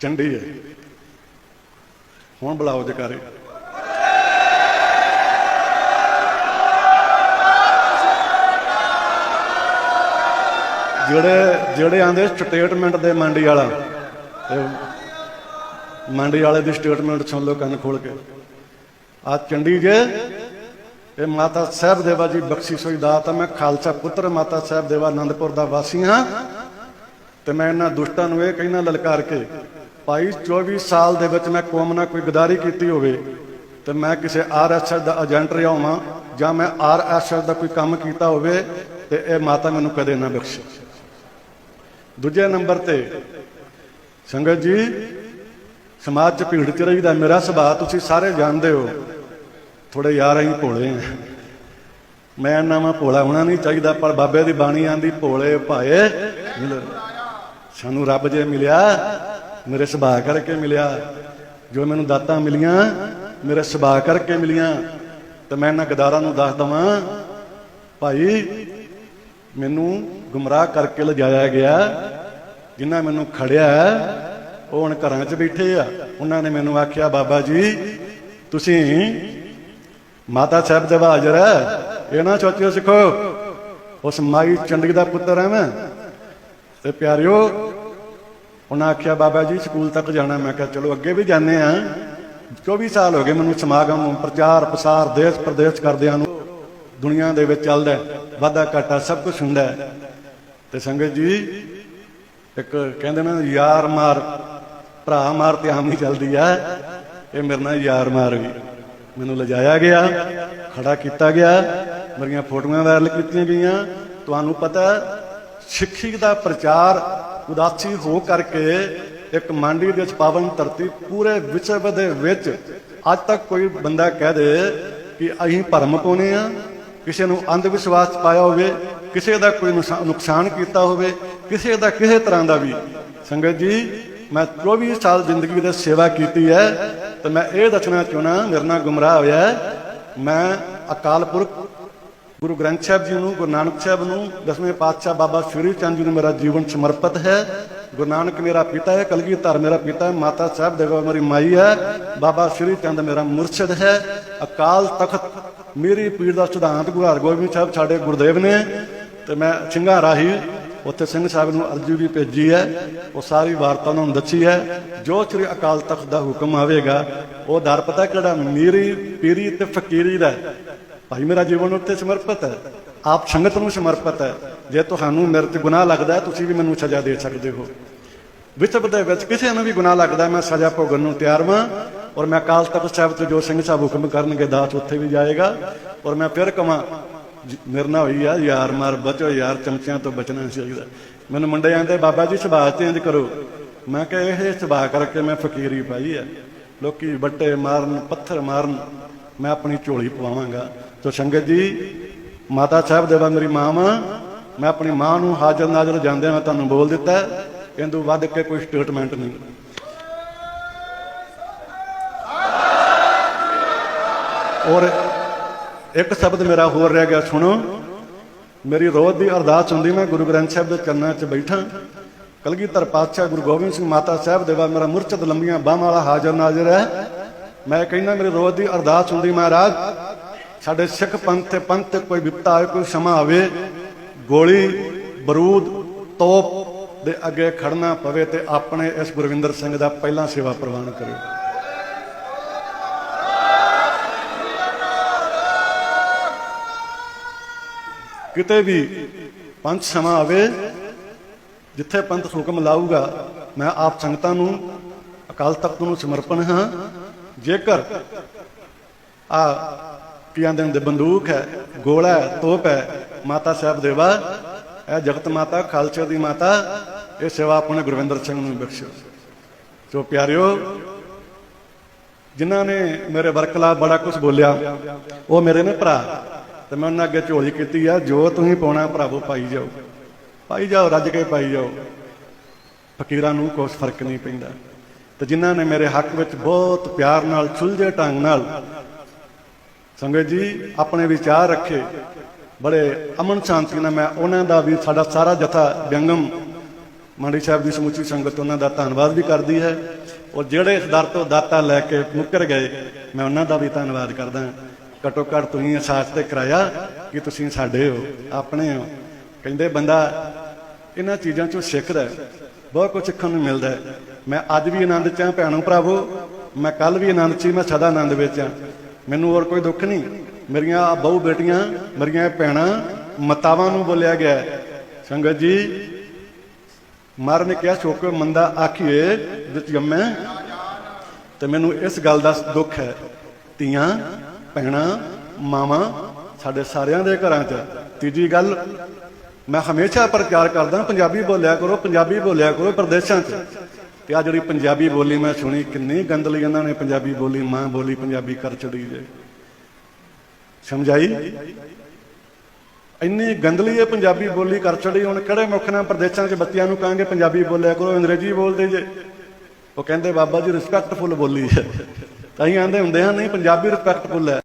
ਚੰਡੀ ਹੈ। ਹੁਣ ਬੁਲਾਓ ਜਕਾਰੇ। ਜਿਹੜੇ ਜਿਹੜੇ ਆਂਦੇ ਸਟੇਟਮੈਂਟ ਦੇ ਮੰਡੀ ਵਾਲਾ ਮੰਡੀ ਵਾਲੇ ਦੀ ਸਟੇਟਮੈਂਟ ਸੁਣ ਲਓ ਕੰਨ ਖੋਲ ਕੇ। ਆ ਚੰਡੀ ਜੇ, ਇਹ ਮਾਤਾ ਸਾਹਿਬ ਦੇਵਾ ਜੀ ਬਖਸ਼ੀ ਸੋਈ ਦਾਤ ਆ। ਮੈਂ ਖਾਲਸਾ ਪੁੱਤਰ ਮਾਤਾ ਸਾਹਿਬ ਦੇਵਾ ਆਨੰਦਪੁਰ ਦਾ ਵਾਸੀ ਹਾਂ। ਤੇ ਮੈਂ ਇਹਨਾਂ ਦੁਸ਼ਟਾਂ ਨੂੰ ਇਹ ਕਹਿਣਾ ਲਲਕਾਰ ਕੇ, ਭਾਈ 24 ਸਾਲ ਦੇ ਵਿੱਚ ਮੈਂ ਕੌਮ ਨਾਲ ਕੋਈ ਗਦਾਰੀ ਕੀਤੀ ਹੋਵੇ ਤੇ ਮੈਂ ਕਿਸੇ ਆਰਐਸਐਸ ਦਾ ਏਜੰਟ ਰਿਹਾ ਹੋਵਾਂ ਜਾਂ ਮੈਂ ਆਰਐਸਐਸ ਦਾ ਕੋਈ ਕੰਮ ਕੀਤਾ ਹੋਵੇ ਤੇ ਇਹ ਮਾਤਾ ਮੈਨੂੰ ਕਦੇ ਨਾ ਬਖਸ਼ੇ। ਦੂਜੇ ਨੰਬਰ ਤੇ, ਸੰਗਤ ਜੀ, ਸਮਾਜ ਚ ਭੀੜ ਚ ਰਹੀਦਾ ਮੇਰਾ ਸੁਭਾਅ ਤੁਸੀਂ ਸਾਰੇ ਜਾਣਦੇ ਹੋ ਥੋੜੇ ਯਾਰ ਅਸੀਂ ਭੋਲੇ ਆ ਮੈਂ ਨਾਮਾ ਭੋਲਾ ਹੋਣਾ ਨਹੀਂ ਚਾਹੀਦਾ, ਪਰ ਬਾਬੇ ਦੀ ਬਾਣੀ ਆਂਦੀ, ਭੋਲੇ ਭਾਏ, ਮਿਲ। ਸਾਨੂੰ ਰੱਬ ਜੇ ਮਿਲਿਆ, ਮੇਰੇ ਸੁਭਾਅ ਕਰਕੇ ਮਿਲਿਆ। ਜੋ ਮੈਨੂੰ ਦਾਤਾਂ ਮਿਲੀਆਂ, ਮੇਰੇ ਸੁਭਾਅ ਕਰਕੇ ਮਿਲੀਆਂ, ਤੇ ਮੈਂ ਇਹਨਾਂ ਗਦਾਰਾਂ ਨੂੰ ਦੱਸ ਦਵਾਂ, ਭਾਈ, ਮੈਨੂੰ ਗੁੰਮਰਾਹ ਕਰਕੇ ਲਿਜਾਇਆ ਗਿਆ, ਜਿਨ੍ਹਾਂ ਮੈਨੂੰ ਖੜਿਆ ਉਹ ਹੁਣ ਘਰਾਂ 'ਚ ਬੈਠੇ ਆ। ਉਹਨਾਂ ਨੇ ਮੈਨੂੰ ਆਖਿਆ, ਬਾਬਾ ਜੀ, ਤੁਸੀਂ ਮਾਤਾ ਸਾਹਿਬ ਦੇ ਹਾਜ਼ਰ ਹੈ, ਇਹ ਨਾ ਸੋਚਿਓ ਸਿੱਖੋ, ਉਸ ਮਾਈ ਚੰਡੀ ਦਾ ਪੁੱਤਰ ਹਾਂ ਮੈਂ। ਤੇ ਪਿਆਰਿਓ ਉਹਨਾਂ ਆਖਿਆ, ਬਾਬਾ ਜੀ, ਸਕੂਲ ਤੱਕ ਜਾਣਾ ਮੈਂ ਕਿਹਾ, ਚਲੋ, ਅੱਗੇ ਵੀ ਜਾਂਦੇ ਆ 24 ਸਾਲ ਹੋ ਗਏ ਮੈਨੂੰ ਸਮਾਗਮ ਪ੍ਰਚਾਰ, ਪ੍ਰਸਾਰ, ਦੇਸ਼ ਪ੍ਰਦੇਸ਼ ਕਰਦਿਆਂ ਨੂੰ ਦੁਨੀਆ ਦੇ ਵਿੱਚ ਚੱਲਦਾ ਵਾਧਾ ਘਾਟਾ ਸਭ ਕੁਝ ਹੁੰਦਾ ਤੇ ਸੰਗਤ ਜੀ, ਇੱਕ ਕਹਿੰਦੇ ਨੇ ਯਾਰ ਮਾਰ, ਭਰਾ ਮਾਰ ਤੇ ਆਮ ਹੀ ਚੱਲਦੀ ਆ। ਇਹ ਮੇਰੇ ਨਾਲ ਯਾਰ ਮਾਰ ਵੀ। ਮੈਨੂੰ ਲਿਜਾਇਆ ਗਿਆ, ਖੜਾ ਕੀਤਾ ਗਿਆ। ਮੇਰੀਆਂ ਫੋਟੋਆਂ ਵਾਇਰਲ ਕੀਤੀਆਂ ਗਈਆਂ। ਤੁਹਾਨੂੰ ਪਤਾ ਸਿੱਖੀ ਦਾ ਪ੍ਰਚਾਰ ਉਦਾਸੀ ਹੋ ਕਰਕੇ ਇੱਕ ਮੰਡੀ ਦੇ ਵਿੱਚ ਪਾਵਨ ਧਰਤੀ ਪੂਰੇ ਵਿਸ਼ਵ ਦੇ ਵਿੱਚ ਅੱਜ ਤੱਕ ਕੋਈ ਬੰਦਾ ਕਹਿ ਦੇ ਕਿ ਅਸੀਂ ਭਰਮ ਪਾਉਨੇ ਆ ਕਿਸੇ ਨੂੰ ਅੰਧ ਵਿਸ਼ਵਾਸ ਪਾਇਆ ਹੋਵੇ, ਕਿਸੇ ਦਾ ਕੋਈ ਨੁਕਸਾ- ਨੁਕਸਾਨ ਕੀਤਾ ਹੋਵੇ, ਕਿਸੇ ਦਾ ਕਿਸੇ ਤਰ੍ਹਾਂ ਦਾ ਵੀ। ਸੰਗਤ ਜੀ, ਮੈਂ 24 ਸਾਲ ਜ਼ਿੰਦਗੀ ਦੇ ਸੇਵਾ ਕੀਤੀ ਹੈ ਤੇ ਮੈਂ ਇਹ ਦੱਸਣਾ ਚਾਹੁੰਦਾ, ਮੇਰੇ ਨਾਲ ਗੁੰਮਰਾਹ ਹੋਇਆ ਮੈਂ ਅਕਾਲ ਪੁਰਖ ਗੁਰੂ ਗ੍ਰੰਥ ਸਾਹਿਬ ਜੀ ਨੂੰ, ਗੁਰੂ ਨਾਨਕ ਸਾਹਿਬ ਨੂੰ, ਦਸਵੇਂ ਪਾਤਸ਼ਾਹ ਬਾਬਾ ਸ਼੍ਰੀ ਚੰਦ ਜੀ ਨੂੰ ਮੇਰਾ ਜੀਵਨ ਸਮਰਪਿਤ ਹੈ। ਗੁਰੂ ਨਾਨਕ ਮੇਰਾ ਪਿਤਾ ਹੈ, ਕਲਗੀਧਰ ਮੇਰਾ ਪਿਤਾ ਹੈ, ਮਾਤਾ ਸਾਹਿਬ ਦੇਵਾ ਮੇਰੀ ਮਾਈ ਹੈ, ਬਾਬਾ ਸ਼੍ਰੀ ਚੰਦ ਮੇਰਾ ਮੁਰਸ਼ਿਦ ਹੈ। ਅਕਾਲ ਤਖਤ ਮੇਰੀ ਪੀਰ ਦਾ ਸਿਧਾਂਤ ਗੁਰੂ ਹਰਗੋਬਿੰਦ ਸਾਹਿਬ ਸਾਡੇ ਗੁਰਦੇਵ ਨੇ ਤੇ ਮੈਂ ਸਿੰਘਾਂ ਰਾਹੀ ਉੱਥੇ ਸਿੰਘ ਸਾਹਿਬ ਨੂੰ ਅਰਜੀ ਵੀ ਭੇਜੀ ਹੈ। ਉਹ ਸਾਰੀ ਵਾਰਤਾ ਉਹਨਾਂ ਨੂੰ ਦੱਸੀ ਹੈ। ਜੋ ਸ੍ਰੀ ਅਕਾਲ ਤਖਤ ਦਾ ਹੁਕਮ ਆਵੇਗਾ, ਉਹ ਦਰ ਪਤਾ ਕਿਹੜਾ? ਮੇਰੀ ਪੀਰੀ ਤੇ ਫਕੀਰੀ ਦਾ ਭਾਈ ਮੇਰਾ ਜੀਵਨ ਉੱਤੇ ਸਮਰਪਿਤ ਹੈ। ਆਪ ਸੰਗਤ ਨੂੰ ਸਮਰਪਿਤ ਹੈ। ਜੇ ਤੁਹਾਨੂੰ ਮੇਰੇ ਤੇ ਗੁਨਾਹ ਲੱਗਦਾ ਤੁਸੀਂ ਵੀ ਮੈਨੂੰ ਸਜ਼ਾ ਦੇ ਸਕਦੇ ਹੋ। ਵਿਚਬ ਦੇ ਵਿੱਚ ਕਿਸੇ ਨੂੰ ਵੀ ਗੁਨਾਹ ਲੱਗਦਾ ਮੈਂ ਸਜ਼ਾ ਭੋਗਣ ਨੂੰ ਤਿਆਰ ਹਾਂ ਔਰ ਮੈਂ ਅਕਾਲ ਤਖਤ ਸਾਹਿਬ ਤੋਂ ਜੋ ਸਿੰਘ ਸਾਹਿਬ ਹੁਕਮ ਕਰਨਗੇ, ਦਾਸ ਉੱਥੇ ਵੀ ਜਾਏਗਾ ਔਰ ਮੈਂ ਫਿਰ ਕਵਾਂ ਮੇਰੇ ਨਾਲ ਹੋਈ ਆ, ਯਾਰ ਮਾਰ ਬਚੋ, ਯਾਰ ਚਮਚਿਆਂ ਤੋਂ ਬਚਣਾ ਚਾਹੀਦਾ। ਮੈਨੂੰ ਮੁੰਡੇ ਆਂਦੇ, ਬਾਬਾ ਜੀ, ਸੁਭਾਅ ਚੇਂਜ ਕਰੋ। ਮੈਂ ਕਿਹਾ, ਇਹ ਸੁਭਾਅ ਕਰਕੇ ਮੈਂ ਫਕੀਰੀ ਪਾਈ ਹੈ ਲੋਕੀ ਵੱਟੇ ਮਾਰਨ, ਪੱਥਰ ਮਾਰਨ, ਮੈਂ ਆਪਣੀ ਝੋਲੀ ਪਵਾਵਾਂਗਾ। ਤੋ ਸੰਗਤ ਜੀ, ਮਾਤਾ ਸਾਹਿਬ ਦੇਵਾ ਮੇਰੀ ਮਾਂ ਵਾਂ। ਮੈਂ ਆਪਣੀ ਮਾਂ ਨੂੰ ਹਾਜ਼ਰ ਨਾਜ਼ਰ ਜਾਂਦੇ ਮੈਂ ਤੁਹਾਨੂੰ ਬੋਲ ਦਿੱਤਾ ਇਹਦੋਂ ਵੱਧ ਕੇ ਕੋਈ ਸਟੇਟਮੈਂਟ ਨਹੀਂ। ਔਰ ਇੱਕ ਸ਼ਬਦ ਮੇਰਾ ਹੋਰ ਰਹਿ ਗਿਆ, ਸੁਣੋ। ਮੇਰੀ ਰੋਜ਼ ਦੀ ਅਰਦਾਸ ਹੁੰਦੀ, ਮੈਂ ਗੁਰੂ ਗ੍ਰੰਥ ਸਾਹਿਬ ਦੇ ਚਰਨਾਂ 'ਚ ਬੈਠਾ। ਕਲਗੀਧਰ ਪਾਤਸ਼ਾਹ ਗੁਰੂ ਗੋਬਿੰਦ ਸਿੰਘ ਮਾਤਾ ਸਾਹਿਬ ਦੇਵਾ ਮੇਰਾ ਮੁਰਸ਼ਦ ਲੰਮੀਆਂ ਬਾਹਾਂ ਵਾਲਾ ਹਾਜ਼ਰ ਨਾਜ਼ਰ ਹੈ। ਮੈਂ ਕਹਿੰਦਾ, ਮੇਰੀ ਰੋਜ਼ ਦੀ ਅਰਦਾਸ ਹੁੰਦੀ, ਮਹਾਰਾਜ ਸਾਡੇ ਸਿੱਖ ਪੰਥ ਤੇ ਪੰਥ ਤੇ ਕੋਈ ਵਿਪਤਾ ਆਵੇ ਕੋਈ ਸਮਾਂ ਆਵੇ ਗੋਲੀ, ਬਰੂਦ, ਤੋਪ ਦੇ ਅੱਗੇ ਖੜਨਾ ਪਵੇ ਤੇ ਆਪਣੇ ਇਸ ਗੁਰਵਿੰਦਰ ਸਿੰਘ ਦਾ ਪਹਿਲਾਂ ਸੇਵਾ ਪ੍ਰਵਾਨ ਕਰਿਓ ਕਿਤੇ ਵੀ ਪੰਥ ਸਮਾਂ ਆਵੇ ਜਿੱਥੇ ਪੰਥ ਹੁਕਮ ਲਾਊਗਾ, ਮੈਂ ਆਪ ਸੰਗਤਾਂ ਨੂੰ, ਅਕਾਲ ਤਖਤ ਨੂੰ ਸਮਰਪਣ ਹਾਂ। ਜੇਕਰ ਆ ਕੀ ਆਂਦੇ ਹੁੰਦੇ ਬੰਦੂਕ ਹੈ, ਗੋਲਾ ਹੈ, ਤੋਪ ਹੈ, ਮਾਤਾ ਸਾਹਿਬ ਦੇਵਾ ਇਹ ਜਗਤ ਮਾਤਾ, ਖਾਲਸੇ ਦੀ ਮਾਤਾ, ਇਹ ਸੇਵਾ ਆਪਣੇ ਗੁਰਵਿੰਦਰ ਸਿੰਘ ਨੂੰ ਬਖਸ਼ੋ। ਸੋ ਪਿਆਰਿਓ, ਜਿਨ੍ਹਾਂ ਨੇ ਮੇਰੇ ਵਰਕਲਾ ਬੜਾ ਕੁਝ ਬੋਲਿਆ, ਉਹ ਮੇਰੇ ਨੇ ਭਰਾ, ਤੇ ਮੈਂ ਉਹਨਾਂ ਅੱਗੇ ਝੋਲੀ ਕੀਤੀ ਆ, ਜੋ ਤੁਸੀਂ ਪਾਉਣਾ ਭਰਾਵੋ, ਪਾਈ ਜਾਓ। ਪਾਈ ਜਾਓ, ਰੱਜ ਕੇ ਪਾਈ ਜਾਓ। ਫਕੀਰਾਂ ਨੂੰ ਕੋਈ ਫ਼ਰਕ ਨਹੀਂ ਪੈਂਦਾ। ਤੇ ਜਿਨ੍ਹਾਂ ਨੇ ਮੇਰੇ ਹੱਕ ਵਿੱਚ ਬਹੁਤ ਪਿਆਰ ਨਾਲ, ਸੁਲਝੇ ਢੰਗ ਨਾਲ ਸੰਗਤ ਜੀ, ਆਪਣੇ ਵਿਚਾਰ ਰੱਖੇ। ਬੜੇ ਅਮਨ ਸ਼ਾਂਤੀ ਨਾਲ ਮੈਂ ਉਹਨਾਂ ਦਾ ਵੀ ਸਾਡਾ ਸਾਰਾ ਜਥਾ ਵਿਅੰਗਮ ਮੰਡੀ ਸਾਹਿਬ ਦੀ ਸਮੁੱਚੀ ਸੰਗਤ ਉਹਨਾਂ ਦਾ ਧੰਨਵਾਦ ਵੀ ਕਰਦੀ ਹੈ। ਔਰ ਜਿਹੜੇ ਇਸ ਦਰ ਤੋਂ ਦਾਤਾ ਲੈ ਕੇ ਮੁੱਕਰ ਗਏ, ਮੈਂ ਉਹਨਾਂ ਦਾ ਵੀ ਧੰਨਵਾਦ ਕਰਦਾ ਘੱਟੋ ਘੱਟ ਤੁਸੀਂ ਅਹਿਸਾਸ ਤੇ ਕਰਾਇਆ ਕਿ ਤੁਸੀਂ ਸਾਡੇ ਹੋ, ਆਪਣੇ ਹੋ। ਕਹਿੰਦੇ, ਬੰਦਾ ਇਹਨਾਂ ਚੀਜ਼ਾਂ ਚੋਂ ਸਿੱਖਦਾ ਬਹੁਤ ਕੁਝ ਸਿੱਖਣ ਨੂੰ ਮਿਲਦਾ ਮੈਂ ਅੱਜ ਵੀ ਆਨੰਦ ਚ ਹਾਂ, ਭੈਣੋ ਭਰਾਵੋ। ਮੈਂ ਕੱਲ ਵੀ ਆਨੰਦ ਚ ਸੀ, ਮੈਂ ਸਦਾ ਆਨੰਦ ਵਿੱਚ ਹਾਂ। ਮੈਨੂੰ ਹੋਰ ਕੋਈ ਦੁੱਖ ਨਹੀਂ। ਮੇਰੀਆਂ ਆਹ ਬਹੁ ਬੇਟੀਆਂ, ਮੇਰੀਆਂ ਭੈਣਾਂ ਮਤਾਵਾਂ ਨੂੰ ਬੋਲਿਆ ਗਿਆ ਸੰਗਤ ਜੀ ਮਾਰ ਨੇ ਕਿਹਾ, ਸ਼ੋਕ ਮੰਦਾ ਆਖੀਏ ਵਿੱਚ ਜੰਮੈ। ਤੇ ਮੈਨੂੰ ਇਸ ਗੱਲ ਦਾ ਦੁੱਖ ਹੈ। ਧੀਆਂ, ਭੈਣਾਂ, ਮਾਵਾਂ ਸਾਡੇ ਸਾਰਿਆਂ ਦੇ ਘਰਾਂ 'ਚ। ਤੀਜੀ ਗੱਲ, ਮੈਂ ਹਮੇਸ਼ਾ ਪ੍ਰਚਾਰ ਕਰਦਾ, ਪੰਜਾਬੀ ਬੋਲਿਆ ਕਰੋ, ਪੰਜਾਬੀ ਬੋਲਿਆ ਕਰੋ, ਪ੍ਰਦੇਸ਼ਾਂ 'ਚ। ਤੇ ਆ ਜਿਹੜੀ ਪੰਜਾਬੀ ਬੋਲੀ ਮੈਂ ਸੁਣੀ, ਕਿੰਨੀ ਗੰਦਲੀ ਇਹਨਾਂ ਨੇ ਪੰਜਾਬੀ ਬੋਲੀ, ਮਾਂ ਬੋਲੀ ਪੰਜਾਬੀ ਕਰ ਚੜੀ ਜੇ। ਸਮਝਾਈ? ਇੰਨੀ ਗੰਦਲੀ ਹੈ ਪੰਜਾਬੀ ਬੋਲੀ ਕਰ ਚੜੀ ਹੁਣ ਕਿਹੜੇ ਮੁੱਖ ਨਾਲ ਪ੍ਰਦੇਸ਼ਾਂ 'ਚ ਬੱਚਿਆਂ ਨੂੰ ਕਹਾਂਗੇ ਪੰਜਾਬੀ ਬੋਲਿਆ ਕਰੋ, ਅੰਗਰੇਜ਼ੀ ਬੋਲਦੇ ਜੇ। ਉਹ ਕਹਿੰਦੇ, ਬਾਬਾ ਜੀ ਰਿਸਪੈਕਟਫੁਲ ਬੋਲੀ ਹੈ। ਤਾਂ ਹੀ ਆਂਦੇ ਹੁੰਦੇ ਹਨ ਨਹੀਂ, ਪੰਜਾਬੀ ਰਿਸਪੈਕਟਫੁਲ ਹੈ।